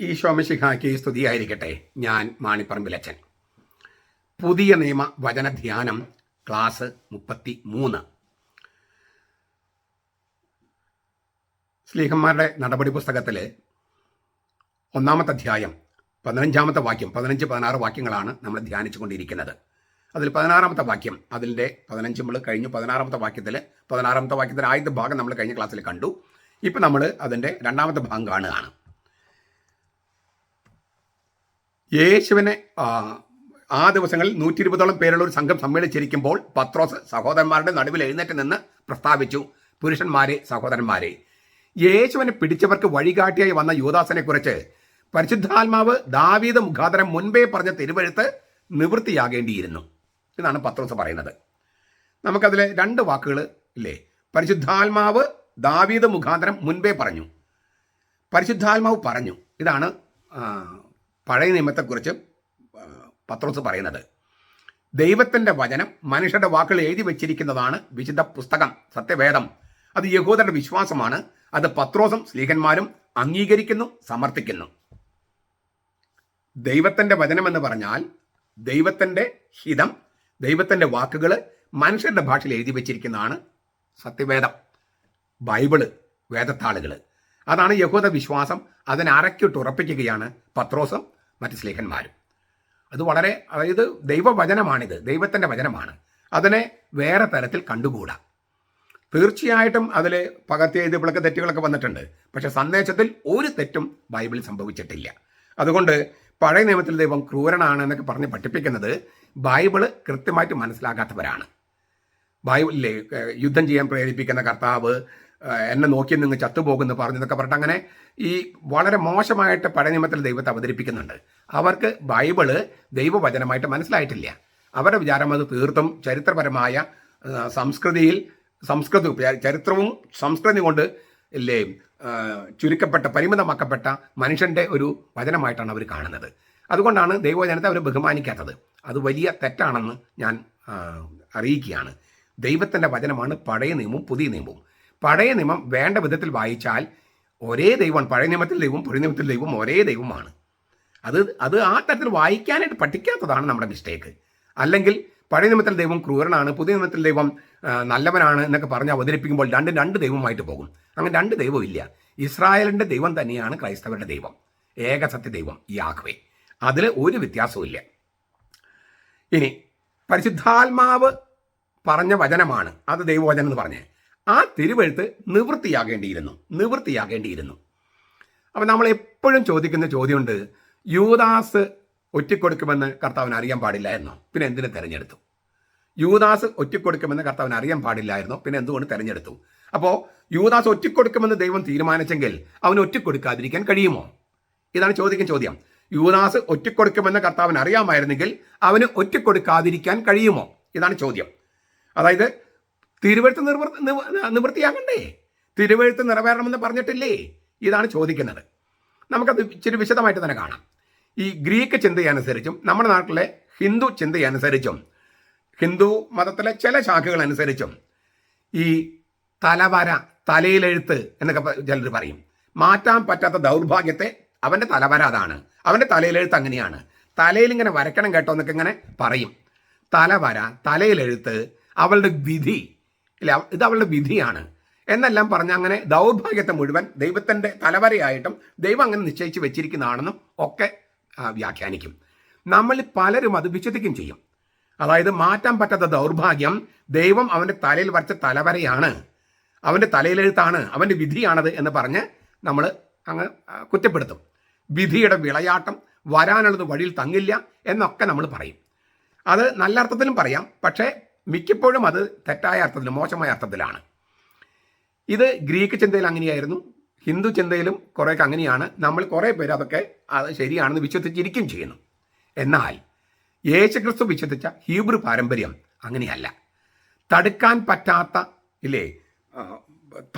ഈശോമിശിഹാക്കി സ്തുതിയായിരിക്കട്ടെ. ഞാൻ മാണിപ്പറമ്പിലച്ചൻ പുതിയ നിയമ വചന ധ്യാനം ക്ലാസ് മുപ്പത്തി മൂന്ന് സ്ലീഹന്മാരുടെ നടപടി പുസ്തകത്തിലെ ഒന്നാമത്തെ അധ്യായം പതിനഞ്ചാമത്തെ വാക്യം പതിനഞ്ച് പതിനാറ് വാക്യങ്ങളാണ് നമ്മൾ ധ്യാനിച്ചു കൊണ്ടിരിക്കുന്നത് അതിൽ പതിനാറാമത്തെ വാക്യം അതിന്റെ പതിനഞ്ച് നമ്മൾ കഴിഞ്ഞു. പതിനാറാമത്തെ വാക്യത്തിൽ പതിനാറാമത്തെ വാക്യത്തിന്റെ ആദ്യത്തെ ഭാഗം നമ്മൾ കഴിഞ്ഞ ക്ലാസ്സിൽ കണ്ടു. ഇപ്പം നമ്മൾ അതിന്റെ രണ്ടാമത്തെ ഭാഗം കാണുകയാണ്. യേശുവിനെ ആ, ദിവസങ്ങളിൽ നൂറ്റി ഇരുപതോളം പേരുള്ള ഒരു സംഘം സമ്മേളിച്ചിരിക്കുമ്പോൾ പത്രോസ് സഹോദരന്മാരുടെ നടുവിൽ എഴുന്നേറ്റ് നിന്ന് പ്രസ്താവിച്ചു പുരുഷന്മാരെ സഹോദരന്മാരെ. യേശുവിനെ പിടിച്ചവർക്ക് വഴികാട്ടിയായി വന്ന യുവദാസനെ കുറിച്ച് പരിശുദ്ധാത്മാവ് ദാവീദ് മുഖാന്തരം മുൻപേ പറഞ്ഞ തിരുവഴുത്ത് നിവൃത്തിയാകേണ്ടിയിരുന്നു. എന്നാണ് പത്രോസ് പറയുന്നത്. നമുക്കതിലെ രണ്ട് വാക്കുകൾ ഇല്ലേ? പരിശുദ്ധാത്മാവ് ദാവീദ് മുഖാന്തരം മുൻപേ പറഞ്ഞു. പരിശുദ്ധാത്മാവ് പറഞ്ഞു. ഇതാണ് പഴയ നിയമത്തെക്കുറിച്ച് പത്രോസ് പറയുന്നത്. ദൈവത്തിന്റെ വചനം മനുഷ്യരുടെ വാക്കുകൾ എഴുതി വെച്ചിരിക്കുന്നതാണ് വിശുദ്ധ പുസ്തകം സത്യവേദം. അത് യഹൂദരുടെ വിശ്വാസമാണ്. അത് പത്രോസും സ്ലീഹന്മാരും അംഗീകരിക്കുന്നു സമർത്ഥിക്കുന്നു. ദൈവത്തിന്റെ വചനമെന്ന് പറഞ്ഞാൽ ദൈവത്തിന്റെ ഹിതം ദൈവത്തിന്റെ വാക്കുകൾ മനുഷ്യരുടെ ഭാഷയിൽ എഴുതി വെച്ചിരിക്കുന്നതാണ് സത്യവേദം ബൈബിൾ വേദത്താളുകൾ അതാണ് യഹൂദ വിശ്വാസം. അതിനെ അരക്കിട്ട് ഉറപ്പിക്കുകയാണ് പത്രോസും മറ്റ് സ്ലേഖന്മാരും അത് വളരെ അതായത് ദൈവവചനമാണിത് ദൈവത്തിന്റെ വചനമാണ്. അതിനെ വേറെ തരത്തിൽ കണ്ടുകൂടാ. തീർച്ചയായിട്ടും അതിൽ പകർത്തിയ എഴുതിയപ്പോഴൊക്കെ തെറ്റുകളൊക്കെ വന്നിട്ടുണ്ട്. പക്ഷേ സന്ദേശത്തിൽ ഒരു തെറ്റും ബൈബിളിൽ സംഭവിച്ചിട്ടില്ല. അതുകൊണ്ട് പഴയ നിയമത്തിൽ ദൈവം ക്രൂരനാണ് എന്നൊക്കെ പറഞ്ഞ് പഠിപ്പിക്കുന്നത് ബൈബിൾ കൃത്യമായിട്ട് മനസ്സിലാക്കാത്തവരാണ് ബൈബിളിലെ യുദ്ധം ചെയ്യാൻ പ്രേരിപ്പിക്കുന്ന കർത്താവ് എന്നെ നോക്കി നിങ്ങൾ ചത്തുപോകുമെന്ന് പറഞ്ഞതൊക്കെ പറഞ്ഞിട്ട് അങ്ങനെ ഈ വളരെ മോശമായിട്ട് പഴയ നിയമത്തിൽ ദൈവത്തെ അവതരിപ്പിക്കുന്നുണ്ട്. അവർക്ക് ബൈബിൾ ദൈവവചനമായിട്ട് മനസ്സിലായിട്ടില്ല. അവരുടെ വിചാരം അത് തീർത്തും ചരിത്രപരമായ സംസ്കൃതിയിൽ സംസ്കൃതി ചരിത്രവും സംസ്കൃതി കൊണ്ട് ഇല്ലേ ചുരുക്കപ്പെട്ട പരിമിതമാക്കപ്പെട്ട മനുഷ്യന്റെ ഒരു വചനമായിട്ടാണ് അവർ കാണുന്നത്. അതുകൊണ്ടാണ് ദൈവവചനത്തെ അവർ ബഹുമാനിക്കാത്തത്. അത് വലിയ തെറ്റാണെന്ന് ഞാൻ അറിയിക്കുകയാണ്. ദൈവത്തിന്റെ വചനമാണ് പഴയ നിയമവും പുതിയ നിയമവും. പഴയ നിയമം വേണ്ട വിധത്തിൽ വായിച്ചാൽ ഒരേ ദൈവം പഴയ നിയമത്തിൽ ദൈവം പുതിയ നിയമത്തിൽ ദൈവം ഒരേ ദൈവമാണ്. അത് അത് ആ തരത്തിൽ വായിക്കാനായിട്ട് പഠിക്കാത്തതാണ് നമ്മുടെ മിസ്റ്റേക്ക് അല്ലെങ്കിൽ പഴയ നിയമത്തിൽ ദൈവം ക്രൂരനാണ് പുതിയ നിയമത്തിൽ ദൈവം നല്ലവനാണ് എന്നൊക്കെ പറഞ്ഞ് അവതരിപ്പിക്കുമ്പോൾ രണ്ട് രണ്ട് ദൈവമായിട്ട് പോകും. അങ്ങനെ രണ്ട് ദൈവമില്ല ഇസ്രായേലിന്റെ ദൈവം തന്നെയാണ് ക്രൈസ്തവരുടെ ദൈവം. ഏകസത്യ ദൈവം യാഹ്വേ. അതിൽ ഒരു വ്യത്യാസവും ഇനി പരിശുദ്ധാത്മാവ് പറഞ്ഞ വചനമാണ്. അത് ദൈവവചനം എന്ന് പറഞ്ഞ്. ആ തിരുവഴുത്ത് നിവൃത്തിയാകേണ്ടിയിരുന്നു നിവൃത്തിയാകേണ്ടിയിരുന്നു. അപ്പം നമ്മൾ എപ്പോഴും ചോദിക്കുന്ന ചോദ്യമുണ്ട് യൂദാസ് ഒറ്റിക്കൊടുക്കുമെന്ന് കർത്താവിന് അറിയാൻ പാടില്ലായിരുന്നോ പിന്നെ എന്തിനു തെരഞ്ഞെടുത്തു? യൂദാസ് ഒറ്റിക്കൊടുക്കുമെന്ന് കർത്താവിന് അറിയാൻ പാടില്ലായിരുന്നോ പിന്നെ എന്തുകൊണ്ട് തെരഞ്ഞെടുത്തു? അപ്പോൾ യൂദാസ് ഒറ്റിക്കൊടുക്കുമെന്ന് ദൈവം തീരുമാനിച്ചെങ്കിൽ അവന് ഒറ്റിക്കൊടുക്കാതിരിക്കാൻ കഴിയുമോ? ഇതാണ് ചോദിക്കുന്ന ചോദ്യം. യൂദാസ് ഒറ്റിക്കൊടുക്കുമെന്ന് കർത്താവിന് അറിയാമായിരുന്നെങ്കിൽ അവന് ഒറ്റിക്കൊടുക്കാതിരിക്കാൻ കഴിയുമോ? ഇതാണ് ചോദ്യം. അതായത് തിരുവഴുത്ത് നിർവൃ നിവ- നിവൃത്തിയാകണ്ടേ തിരുവഴുത്ത് നിറവേറണമെന്ന് പറഞ്ഞിട്ടില്ലേ? ഇതാണ് ചോദിക്കുന്നത്. നമുക്കത് ഇച്ചിരി വിശദമായിട്ട് തന്നെ കാണാം. ഈ ഗ്രീക്ക് ചിന്തയനുസരിച്ചും നമ്മുടെ നാട്ടിലെ ഹിന്ദു ചിന്തയനുസരിച്ചും ഹിന്ദു മതത്തിലെ ചില ശാഖകൾ അനുസരിച്ചും ഈ തലവര തലയിലെഴുത്ത് എന്നൊക്കെ ചിലർ പറയും. മാറ്റാൻ പറ്റാത്ത ദൗർഭാഗ്യത്തെ അവന്റെ തലവര അതാണ്. അവന്റെ തലയിലെഴുത്ത് അങ്ങനെയാണ്. തലയിൽ ഇങ്ങനെ വരയ്ക്കണം കേട്ടോ എന്നൊക്കെ ഇങ്ങനെ പറയും. തലവര തലയിലെഴുത്ത് അവളുടെ വിധി ഇല്ല ഇത് അവളുടെ വിധിയാണ്. എന്നെല്ലാം പറഞ്ഞ് അങ്ങനെ ദൗർഭാഗ്യത്തെ മുഴുവൻ ദൈവത്തിന്റെ തലവരയായിട്ടും ദൈവം അങ്ങനെ നിശ്ചയിച്ച് വെച്ചിരിക്കുന്നതാണെന്നും ഒക്കെ വ്യാഖ്യാനിക്കും. നമ്മൾ പലരും അത് വിശ്വസിക്കും ചെയ്യും. അതായത് മാറ്റാൻ പറ്റാത്ത ദൗർഭാഗ്യം ദൈവം അവന്റെ തലയിൽ വരച്ച തലവരയാണ്. അവന്റെ തലയിലെഴുത്താണ് അവന്റെ വിധിയാണത് എന്ന് പറഞ്ഞ് നമ്മൾ അങ്ങ് കുറ്റപ്പെടുത്തും. വിധിയുടെ വിളയാട്ടം വരാനുള്ളത് വഴിയിൽ തങ്ങില്ല എന്നൊക്കെ നമ്മൾ പറയും. അത് നല്ല അർത്ഥത്തിലും പറയാം. പക്ഷേ മിക്കപ്പോഴും അത് തെറ്റായ അർത്ഥത്തിൽ മോശമായ അർത്ഥത്തിലാണ്. ഇത് ഗ്രീക്ക് ചിന്തയിൽ അങ്ങനെയായിരുന്നു. ഹിന്ദു ചിന്തയിലും കുറേയൊക്കെ അങ്ങനെയാണ്. നമ്മൾ കുറേ പേര് അതൊക്കെ അത് ശരിയാണെന്ന് വിശ്വസിച്ചിരിക്കും ചെയ്യുന്നു. എന്നാൽ യേശുക്രിസ്തു വിശ്വസിച്ച ഹീബ്രു പാരമ്പര്യം അങ്ങനെയല്ല. തടുക്കാൻ പറ്റാത്ത ഇല്ലേ?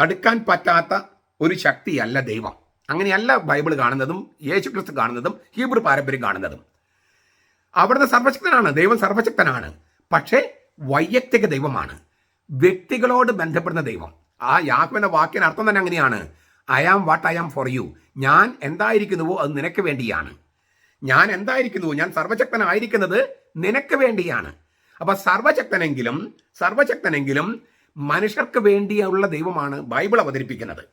തടുക്കാൻ പറ്റാത്ത ഒരു ശക്തിയല്ല ദൈവം. അങ്ങനെയല്ല ബൈബിൾ കാണുന്നതും യേശുക്രിസ്തു കാണുന്നതും ഹീബ്രു പാരമ്പര്യം കാണുന്നതും. അവിടുന്ന് സർവശക്തനാണ്. ദൈവം സർവശക്തനാണ്. പക്ഷേ വൈയക്തിക ദൈവമാണ്. വ്യക്തികളോട് ബന്ധപ്പെടുന്ന ദൈവം. ആ എന്ന വാക്കിന് അർത്ഥം തന്നെ അങ്ങനെയാണ്. I am what I am for you ഞാൻ എന്തായിരിക്കുന്നുവോ അത് നിനക്ക് വേണ്ടിയാണ്. ഞാൻ എന്തായിരിക്കുന്നുവോ? ഞാൻ സർവശക്തനായിരിക്കുന്നത് നിനക്ക് വേണ്ടിയാണ്. അപ്പൊ സർവശക്തനെങ്കിലും സർവശക്തനെങ്കിലും മനുഷ്യർക്ക് വേണ്ടിയുള്ള ദൈവമാണ് ബൈബിൾ അവതരിപ്പിക്കുന്നത്.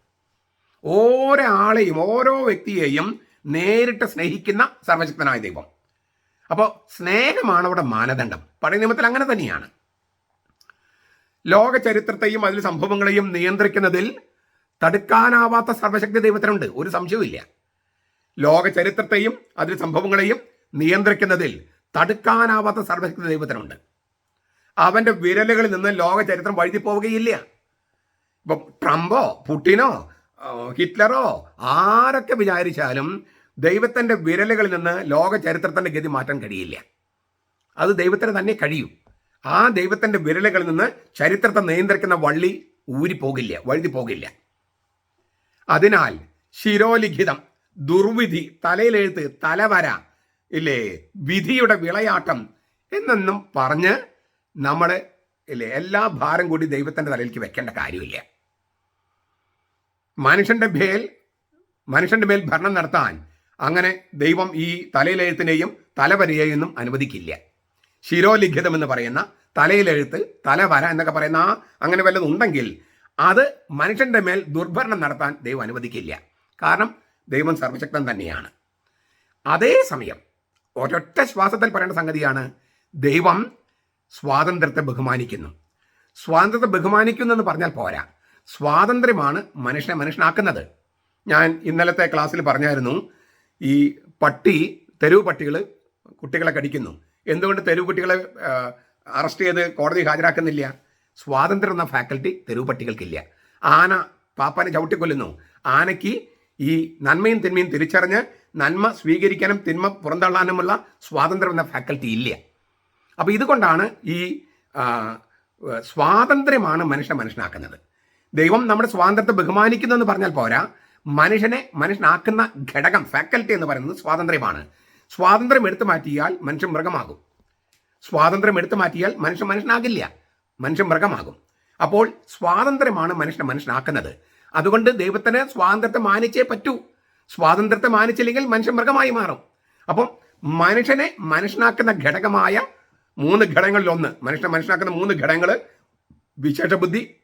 ഓരോ ആളെയും ഓരോ വ്യക്തിയെയും നേരിട്ട് സ്നേഹിക്കുന്ന സർവശക്തനായ ദൈവം. അപ്പോൾ സ്നേഹമാണ് അവിടെ മാനദണ്ഡം. പഴയ നിയമത്തിൽ അങ്ങനെ തന്നെയാണ്. ലോക ചരിത്രത്തെയും അതിൽ സംഭവങ്ങളെയും നിയന്ത്രിക്കുന്നതിൽ തടുക്കാനാവാത്ത സർവശക്തി ദൈവത്തിനുണ്ട്. ഒരു സംശയവുമില്ല. ലോക ചരിത്രത്തെയും അതിൽ സംഭവങ്ങളെയും നിയന്ത്രിക്കുന്നതിൽ തടുക്കാനാവാത്ത സർവശക്തി ദൈവത്തിനുണ്ട്. അവന്റെ വിരലുകളിൽ നിന്ന് ലോക ചരിത്രം വഴുതി പോവുകയില്ല ഇപ്പം ട്രംപോ പുട്ടിനോ ഹിറ്റ്ലറോ ആരൊക്കെ വിചാരിച്ചാലും ദൈവത്തിന്റെ വിരലുകളിൽ നിന്ന് ലോക ചരിത്രത്തിന്റെ ഗതി മാറ്റാൻ കഴിയില്ല. അത് ദൈവത്തിന് തന്നെ കഴിയും. ആ ദൈവത്തിന്റെ വിരലുകളിൽ നിന്ന് ചരിത്രത്തെ നിയന്ത്രിക്കുന്ന വള്ളി ഊരി ഊരിപ്പോകില്ല വഴുതി പോകില്ല അതിനാൽ ശിരോലിഖിതം ദുർവിധി തലയിലെഴുത്ത് തലവര ഇല്ലേ വിധിയുടെ വിളയാട്ടം എന്നൊന്നും പറഞ്ഞ് നമ്മൾ ഇല്ലേ എല്ലാ ഭാരം കൂടി ദൈവത്തിന്റെ തലയിലേക്ക് വെക്കേണ്ട കാര്യമില്ല. മനുഷ്യന്റെ മേൽ മനുഷ്യന്റെ മേൽ ഭരണം നടത്താൻ അങ്ങനെ ദൈവം ഈ തലയിലെഴുത്തിനെയും തലവരയെയൊന്നും അനുവദിക്കില്ല. ശിരോലിഖിതം എന്ന് പറയുന്ന തലയിലെഴുത്ത് തലവര എന്നൊക്കെ പറയുന്ന ആ അങ്ങനെ വല്ലതും ഉണ്ടെങ്കിൽ അത് മനുഷ്യന്റെ മേൽ ദുർഭരണം നടത്താൻ ദൈവം അനുവദിക്കില്ല. കാരണം ദൈവം സർവശക്തൻ തന്നെയാണ്. അതേസമയം ഒരൊറ്റ ശ്വാസത്തിൽ പറയേണ്ട സംഗതിയാണ് ദൈവം സ്വാതന്ത്ര്യത്തെ ബഹുമാനിക്കുന്നു. സ്വാതന്ത്ര്യത്തെ ബഹുമാനിക്കുന്നു എന്ന് പറഞ്ഞാൽ പോരാ. സ്വാതന്ത്ര്യമാണ് മനുഷ്യനെ മനുഷ്യനാക്കുന്നത്. ഞാൻ ഇന്നലത്തെ ക്ലാസ്സിൽ പറഞ്ഞായിരുന്നു ഈ പട്ടി തെരുവ് പട്ടികൾ കുട്ടികളെ കടിക്കുന്നു. എന്തുകൊണ്ട് തെരുവ് കുട്ടികളെ അറസ്റ്റ് ചെയ്ത് കോടതി ഹാജരാക്കുന്നില്ല? സ്വാതന്ത്ര്യം എന്ന ഫാക്കൽറ്റി തെരുവ് പട്ടികൾക്കില്ല. ആന പാപ്പാനെ ചവിട്ടിക്കൊല്ലുന്നു. ആനയ്ക്ക് ഈ നന്മയും തിന്മയും തിരിച്ചറിഞ്ഞ് നന്മ സ്വീകരിക്കാനും തിന്മ പുറന്തള്ളാനുമുള്ള സ്വാതന്ത്ര്യം എന്ന ഫാക്കൽറ്റി ഇല്ല. അപ്പോൾ ഇതുകൊണ്ടാണ് ഈ സ്വാതന്ത്ര്യമാണ് മനുഷ്യനെ മനുഷ്യനാക്കുന്നത്. ദൈവം നമ്മുടെ സ്വാതന്ത്ര്യത്തെ ബഹുമാനിക്കുന്നു എന്ന് പറഞ്ഞാൽ പോരാ. മനുഷ്യനെ മനുഷ്യനാക്കുന്ന ഘടകം ഫാക്കൽറ്റി എന്ന് പറയുന്നത് സ്വാതന്ത്ര്യമാണ്. സ്വാതന്ത്ര്യം എടുത്തു മാറ്റിയാൽ മനുഷ്യൻ മൃഗമാകും. സ്വാതന്ത്ര്യം എടുത്തു മാറ്റിയാൽ മനുഷ്യൻ മനുഷ്യനാകില്ല. മനുഷ്യൻ മൃഗമാകും. അപ്പോൾ സ്വാതന്ത്ര്യമാണ് മനുഷ്യനെ മനുഷ്യനാക്കുന്നത്. അതുകൊണ്ട് ദൈവത്തിന് സ്വാതന്ത്ര്യത്തെ മാനിച്ചേ പറ്റൂ. സ്വാതന്ത്ര്യത്തെ മാനിച്ചില്ലെങ്കിൽ മനുഷ്യൻ മൃഗമായി മാറും. അപ്പം മനുഷ്യനെ മനുഷ്യനാക്കുന്ന ഘടകമായ മൂന്ന് ഘടകങ്ങളിൽ ഒന്ന് മനുഷ്യനെ മനുഷ്യനാക്കുന്ന മൂന്ന് ഘടകങ്ങൾ വിശേഷബുദ്ധി ബുദ്ധി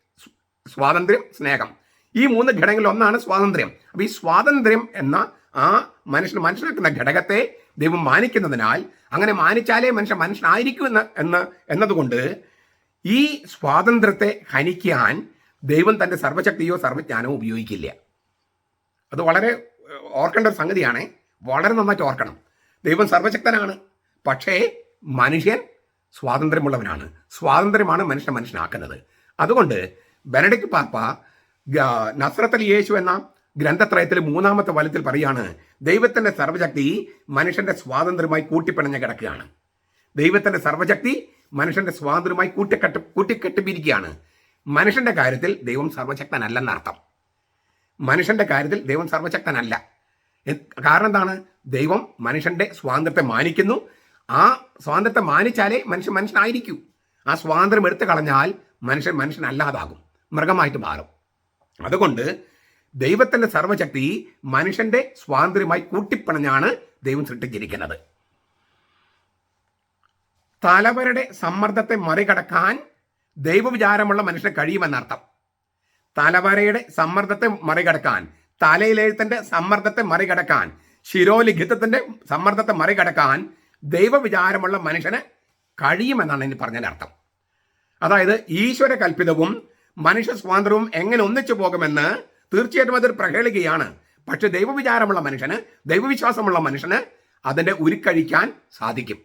സ്വാതന്ത്ര്യം സ്നേഹം. ഈ മൂന്ന് ഘടകങ്ങളിൽ ഒന്നാണ് സ്വാതന്ത്ര്യം. അപ്പൊ ഈ സ്വാതന്ത്ര്യം എന്ന ആ മനുഷ്യന് മനുഷ്യനാക്കുന്ന ഘടകത്തെ ദൈവം മാനിക്കുന്നതിനാൽ അങ്ങനെ മാനിച്ചാലേ മനുഷ്യൻ മനുഷ്യനായിരിക്കും എന്ന് എന്ന് എന്നതുകൊണ്ട് ഈ സ്വാതന്ത്ര്യത്തെ ഹനിക്കാൻ ദൈവം തന്റെ സർവശക്തിയോ സർവജ്ഞാനമോ ഉപയോഗിക്കില്ല. അത് വളരെ ഓർക്കേണ്ട ഒരു സംഗതിയാണ്. വളരെ നന്നായിട്ട് ഓർക്കണം. ദൈവം സർവശക്തനാണ് പക്ഷേ മനുഷ്യൻ സ്വാതന്ത്ര്യമുള്ളവനാണ്. സ്വാതന്ത്ര്യമാണ് മനുഷ്യനെ മനുഷ്യനാക്കുന്നത്. അതുകൊണ്ട് ബെനഡിക്ട് പാപ്പ നസ്രത്തൽ യേശു എന്ന ഗ്രന്ഥത്രയത്തിൽ മൂന്നാമത്തെ വലത്തിൽ പറയാണ് ദൈവത്തിന്റെ സർവശക്തി മനുഷ്യന്റെ സ്വാതന്ത്ര്യമായി കൂട്ടിപ്പിണഞ്ഞ് കിടക്കുകയാണ്. ദൈവത്തിന്റെ സർവശക്തി മനുഷ്യന്റെ സ്വാതന്ത്ര്യമായി കൂട്ടിക്കെട്ട് കൂട്ടിക്കെട്ടിപ്പിരിക്കുകയാണ്. മനുഷ്യന്റെ കാര്യത്തിൽ ദൈവം സർവശക്തനല്ലെന്നർത്ഥം മനുഷ്യന്റെ കാര്യത്തിൽ ദൈവം സർവശക്തനല്ല കാരണം എന്താണ്? ദൈവം മനുഷ്യന്റെ സ്വാതന്ത്ര്യത്തെ മാനിക്കുന്നു. ആ സ്വാതന്ത്ര്യത്തെ മാനിച്ചാലേ മനുഷ്യൻ മനുഷ്യനായിരിക്കൂ. ആ സ്വാതന്ത്ര്യം എടുത്തു കളഞ്ഞാൽ മനുഷ്യൻ മനുഷ്യനല്ലാതാകും. മൃഗമായിട്ട് മാറും. അതുകൊണ്ട് ദൈവത്തിന്റെ സർവശക്തി മനുഷ്യന്റെ സ്വാതന്ത്ര്യമായി കൂട്ടിപ്പണഞ്ഞാണ് ദൈവം സൃഷ്ടിച്ചിരിക്കുന്നത്. തലവരുടെ സമ്മർദ്ദത്തെ മറികടക്കാൻ ദൈവവിചാരമുള്ള മനുഷ്യന് കഴിയുമെന്നർത്ഥം. തലവരയുടെ സമ്മർദ്ദത്തെ മറികടക്കാൻ തലയിലെഴുത്തിന്റെ സമ്മർദ്ദത്തെ മറികടക്കാൻ ശിരോലിഖിതത്തിന്റെ സമ്മർദ്ദത്തെ മറികടക്കാൻ ദൈവവിചാരമുള്ള മനുഷ്യന് കഴിയുമെന്നാണ് ഇനി പറഞ്ഞതിന്റെ അർത്ഥം. അതായത് ഈശ്വര കൽപ്പിതവും മനുഷ്യ സ്വാതന്ത്ര്യവും എങ്ങനെ ഒന്നിച്ചു പോകുമെന്ന് തീർച്ചയായിട്ടും അതൊരു പ്രഹേളികയാണ്. പക്ഷെ ദൈവവിചാരമുള്ള മനുഷ്യന് ദൈവവിശ്വാസമുള്ള മനുഷ്യന് അതിന്റെ ഉരുക്കഴിക്കാൻ സാധിക്കും.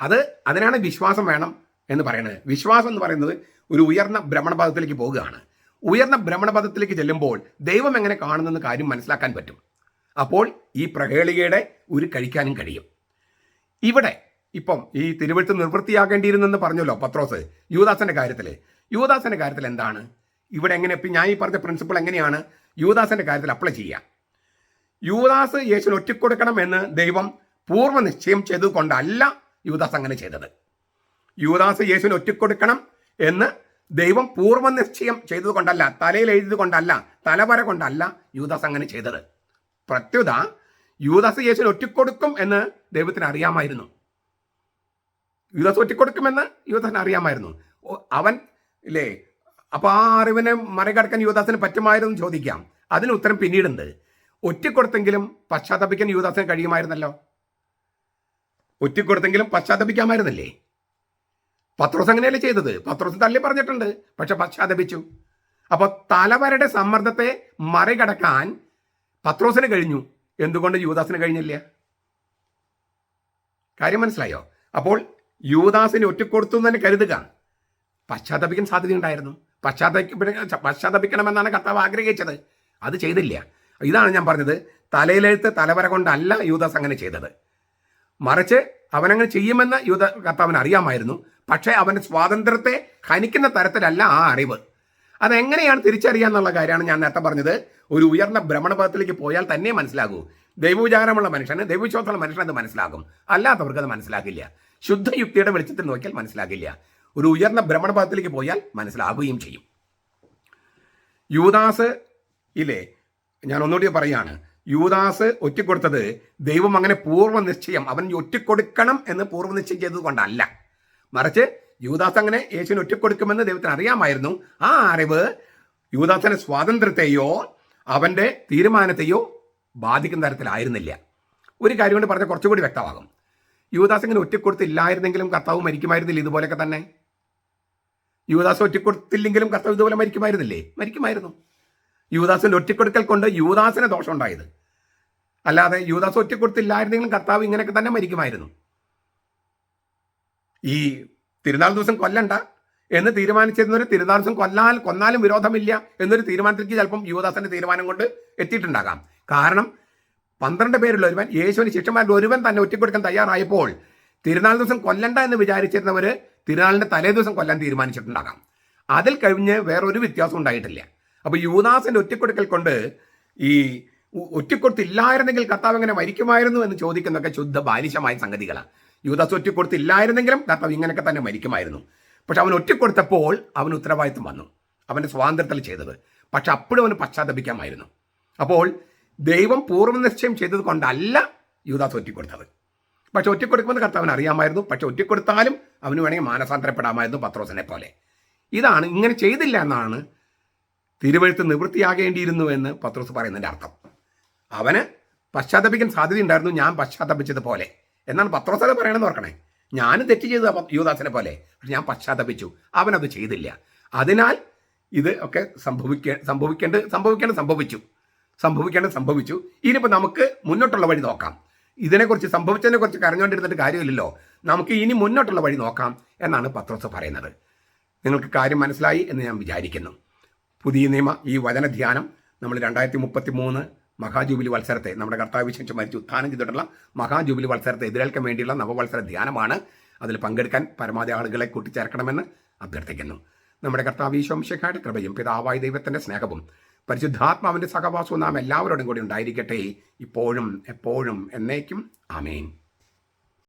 അത് അതിനാണ് വിശ്വാസം വേണം എന്ന് പറയുന്നത്. വിശ്വാസം എന്ന് പറയുന്നത് ഒരു ഉയർന്ന ഭ്രമണപഥത്തിലേക്ക് പോവുകയാണ് ഉയർന്ന ഭ്രമണപഥത്തിലേക്ക് ചെല്ലുമ്പോൾ ദൈവം എങ്ങനെ കാണുന്നെന്ന് കാര്യം മനസ്സിലാക്കാൻ പറ്റും. അപ്പോൾ ഈ പ്രഹേളികയുടെ ഒരു കഴിക്കാനും കഴിയും. ഇവിടെ ഇപ്പം ഈ തിരുവഴുത്ത് നിവൃത്തിയാകേണ്ടിയിരുന്നെന്ന് പറഞ്ഞല്ലോ പത്രോസ് യുവദാസന്റെ കാര്യത്തിൽ യുവദാസന്റെ കാര്യത്തിൽ എന്താണ് ഇവിടെ എങ്ങനെ ഇപ്പം ഞാൻ ഈ പറഞ്ഞ പ്രിൻസിപ്പിൾ എങ്ങനെയാണ്? യുവദാസിന്റെ കാര്യത്തിൽ അപ്ലൈ ചെയ്യുക യൂദാസ് യേശുവിന് ഒറ്റിക്കൊടുക്കണം എന്ന് ദൈവം പൂർവ നിശ്ചയം ചെയ്തുകൊണ്ടല്ല യൂദാസ് അങ്ങനെ ചെയ്തത്. യൂദാസ് യേശുവിന് ഒറ്റിക്കൊടുക്കണം എന്ന് ദൈവം പൂർവ നിശ്ചയം ചെയ്തതുകൊണ്ടല്ല തലയിൽ എഴുതിയത് കൊണ്ടല്ല തലവര കൊണ്ടല്ല യൂദാസ് അങ്ങനെ ചെയ്തത്. പ്രത്യുത യൂദാസ് യേശുവിന് ഒറ്റിക്കൊടുക്കും എന്ന് ദൈവത്തിന് അറിയാമായിരുന്നു. യൂദാസ് ഒറ്റിക്കൊടുക്കുമെന്ന് യൂദാസിന് അറിയാമായിരുന്നു. അവൻ ഇല്ലേ അപ്പൊ ആ അറിവിനെ മറികടക്കാൻ യുവദാസിന് പറ്റുമായിരുന്നു ചോദിക്കാം. അതിന് ഉത്തരം പിന്നീടുണ്ട്. ഒറ്റക്കൊടുത്തെങ്കിലും പശ്ചാത്തപിക്കാൻ യുവദാസിന് കഴിയുമായിരുന്നല്ലോ? ഒറ്റക്കൊടുത്തെങ്കിലും പശ്ചാത്തപിക്കാമായിരുന്നില്ലേ? പത്രോസ് അങ്ങനെയല്ലേ ചെയ്തത്. പത്രോസ് തള്ളി പറഞ്ഞിട്ടുണ്ട്. പക്ഷെ പശ്ചാത്തപിച്ചു. അപ്പൊ തലവരുടെ സമ്മർദ്ദത്തെ മറികടക്കാൻ പത്രോസിന് കഴിഞ്ഞു. എന്തുകൊണ്ട് യുവദാസിന് കഴിഞ്ഞില്ല? കാര്യം മനസ്സിലായോ? അപ്പോൾ യുവദാസിന് ഒറ്റക്കൊടുത്തു തന്നെ കരുതുക. പശ്ചാത്തപിക്കാൻ സാധ്യതയുണ്ടായിരുന്നു. പശ്ചാത്തപിക്ക പശ്ചാത്തപിക്കണമെന്നാണ് കർത്താവ് ആഗ്രഹിച്ചത്. അത് ചെയ്തില്ല. ഇതാണ് ഞാൻ പറഞ്ഞത്. തലയിലെഴുത്ത് തലവര കൊണ്ടല്ല യൂദാസ് അങ്ങനെ ചെയ്തത്. മറിച്ച് അവനങ്ങനെ ചെയ്യുമെന്ന് യൂത കർത്താവിന് അറിയാമായിരുന്നു പക്ഷേ അവന്റെ സ്വാതന്ത്ര്യത്തെ ഹനിക്കുന്ന തരത്തിലല്ല ആ അറിവ്. അതെങ്ങനെയാണ് തിരിച്ചറിയാന്നുള്ള കാര്യമാണ് ഞാൻ നേരത്തെ പറഞ്ഞത്. ഒരു ഉയർന്ന ഭ്രമണപഥത്തിലേക്ക് പോയാൽ തന്നെ മനസ്സിലാകൂ. ദൈവവിചാരമുള്ള മനുഷ്യന് ദൈവവിശ്വാസമുള്ള മനുഷ്യന് അത് മനസ്സിലാകും. അല്ലാത്തവർക്ക് അത് മനസ്സിലാകില്ല. ശുദ്ധയുക്തിയുടെ വെളിച്ചത്തിൽ നോക്കിയാൽ മനസ്സിലാകില്ല. ഒരു ഉയർന്ന ഭ്രമണപഥത്തിലേക്ക് പോയാൽ മനസ്സിലാകുകയും ചെയ്യും. യൂദാസ് ഇല്ലേ? ഞാൻ ഒന്നുകൂടി പറയാണ്. യൂദാസ് ഒറ്റിക്കൊടുത്തത് ദൈവം അങ്ങനെ പൂർവ നിശ്ചയം അവൻ ഒറ്റിക്കൊടുക്കണം എന്ന് പൂർവ നിശ്ചയം ചെയ്തതുകൊണ്ടല്ല മറിച്ച് യൂദാസ് അങ്ങനെ യേശുവിന് ഒറ്റിക്കൊടുക്കുമെന്ന് ദൈവത്തിന് അറിയാമായിരുന്നു. ആ അറിവ് യൂദാസിന്റെ സ്വാതന്ത്ര്യത്തെയോ അവന്റെ തീരുമാനത്തെയോ ബാധിക്കുന്ന തരത്തിലായിരുന്നില്ല. ഒരു കാര്യം കൊണ്ട് പറഞ്ഞാൽ കുറച്ചുകൂടി വ്യക്തമാകും. യുവദാസ് ഇങ്ങനെ ഒറ്റക്കൊടുത്തില്ലായിരുന്നെങ്കിലും കർത്താവ് മരിക്കുമായിരുന്നില്ല ഇതുപോലെയൊക്കെ തന്നെ? യൂദാസ് ഒറ്റക്കൊടുത്തില്ലെങ്കിലും കർത്താവ് ഇതുപോലെ മരിക്കുമായിരുന്നില്ലേ? മരിക്കുമായിരുന്നു. യുവദാസിന്റെ ഒറ്റക്കൊടുക്കൽ കൊണ്ട് യുവദാസിന് ദോഷം ഉണ്ടായത് അല്ലാതെ യുവദാസ് ഒറ്റക്കൊടുത്തില്ലായിരുന്നെങ്കിലും കർത്താവ് ഇങ്ങനെയൊക്കെ തന്നെ മരിക്കുമായിരുന്നു. ഈ തിരുനാൾ ദിവസം കൊല്ലണ്ട എന്ന് തീരുമാനിച്ചിരുന്നൊരു തിരുനാൾ ദിവസം കൊല്ലാൽ കൊന്നാലും വിരോധമില്ല എന്നൊരു തീരുമാനത്തിലേക്ക് ചിലപ്പം യുവദാസന്റെ തീരുമാനം കൊണ്ട് എത്തിയിട്ടുണ്ടാകാം. കാരണം പന്ത്രണ്ട് പേരുള്ള ഒരുവൻ യേശുവിന് ശിഷ്യന്മാരിൽ ഒരുവൻ തന്നെ ഒറ്റക്കൊടുക്കാൻ തയ്യാറായപ്പോൾ തിരുനാൾ ദിവസം കൊല്ലണ്ട എന്ന് വിചാരിച്ചിരുന്നവർ തിരുനാളിന്റെ തലേ ദിവസം കൊല്ലാൻ തീരുമാനിച്ചിട്ടുണ്ടാകാം. അതിൽ കഴിഞ്ഞ് വേറൊരു വ്യത്യാസം ഉണ്ടായിട്ടില്ല. അപ്പോൾ യൂദാസിന്റെ ഒറ്റക്കൊടുക്കൽ കൊണ്ട് ഈ ഒറ്റക്കൊടുത്തില്ലായിരുന്നെങ്കിൽ കർത്താവ് എങ്ങനെ മരിക്കുമായിരുന്നു എന്ന് ചോദിക്കുന്നതൊക്കെ ശുദ്ധ ബാലിശമായ സംഗതികളാണ്. യൂദാസ് ഒറ്റക്കൊടുത്തില്ലായിരുന്നെങ്കിലും കർത്താവ് ഇങ്ങനെയൊക്കെ തന്നെ മരിക്കുമായിരുന്നു. പക്ഷെ അവൻ ഒറ്റക്കൊടുത്തപ്പോൾ അവൻ ഉത്തരവാദിത്വം വന്നു. അവന്റെ സ്വാതന്ത്ര്യത്തിൽ ചെയ്തത്. പക്ഷെ അപ്പോഴും അവന് പശ്ചാത്തപിക്കാമായിരുന്നു. അപ്പോൾ ദൈവം പൂർവനിശ്ചയം ചെയ്തത് കൊണ്ടല്ല യൂദാസ് ഒറ്റക്കൊടുത്തത്. പക്ഷെ ഒറ്റക്കൊടുക്കുമെന്ന് കർത്താവിന് അറിയാമായിരുന്നു. പക്ഷെ ഒറ്റക്കൊടുത്താലും അവന് വേണമെങ്കിൽ മാനസാന്തരപ്പെടാമായിരുന്നു പത്രോസിനെ പോലെ. ഇതാണ് ഇങ്ങനെ ചെയ്തില്ല എന്നാണ് തിരുവഴുത്ത് നിവൃത്തിയാകേണ്ടിയിരുന്നു എന്ന് പത്രോസ് പറയുന്നതിന്റെ അർത്ഥം. അവന് പശ്ചാത്തപിക്കാൻ സാധ്യതയുണ്ടായിരുന്നു ഞാൻ പശ്ചാത്തപിച്ചതുപോലെ. എന്നാണ് പത്രോസ് അത് പറയണമെന്ന് ഓർക്കണേ. ഞാനും തെറ്റ് ചെയ്തു യുവദാസിനെ പോലെ. പക്ഷെ ഞാൻ പശ്ചാത്തപിച്ചു. അവനത് ചെയ്തില്ല. അതിനാൽ ഇത് ഒക്കെ സംഭവിക്ക സംഭവിക്കേണ്ട സംഭവിക്കേണ്ടത് സംഭവിച്ചു. സംഭവിക്കേണ്ടത് സംഭവിച്ചു. ഇനിയിപ്പോൾ നമുക്ക് മുന്നോട്ടുള്ള വഴി നോക്കാം. ഇതിനെക്കുറിച്ച് സംഭവിച്ചതിനെക്കുറിച്ച് കരഞ്ഞുകൊണ്ടിരുന്നിട്ട് കാര്യമില്ലല്ലോ. നമുക്ക് ഇനി മുന്നോട്ടുള്ള വഴി നോക്കാം എന്നാണ് പത്രോസ് പറയുന്നത്. നിങ്ങൾക്ക് കാര്യം മനസ്സിലായി എന്ന് ഞാൻ വിചാരിക്കുന്നു. പുതിയ നിയമ ഈ വചനധ്യാനം നമ്മൾ രണ്ടായിരത്തി മുപ്പത്തി മൂന്ന് മഹാജൂബിലി വത്സരത്തെ നമ്മുടെ കർത്താവ് വിശേഷം മരിച്ചു ഉത്ഥാനം ചെയ്തിട്ടുള്ള മഹാജൂബിലി വത്സരത്തെ എതിരേൽക്കാൻ വേണ്ടിയുള്ള നവവത്സര ധ്യാനമാണ്. അതിൽ പങ്കെടുക്കാൻ പരമാവധി ആളുകളെ കൂട്ടിച്ചേർക്കണമെന്ന് അഭ്യർത്ഥിക്കുന്നു. നമ്മുടെ കർത്താവ് ഈശോംശക്കാരുടെ കൃപയും പിതാവായ ദൈവത്തിന്റെ സ്നേഹവും പരിശുദ്ധാത്മാവിന്റെ സഹവാസവും നാം എല്ലാവരോടും കൂടി ഉണ്ടായിരിക്കട്ടെ. ഇപ്പോഴും എപ്പോഴും എന്നേക്കും. ആമേൻ.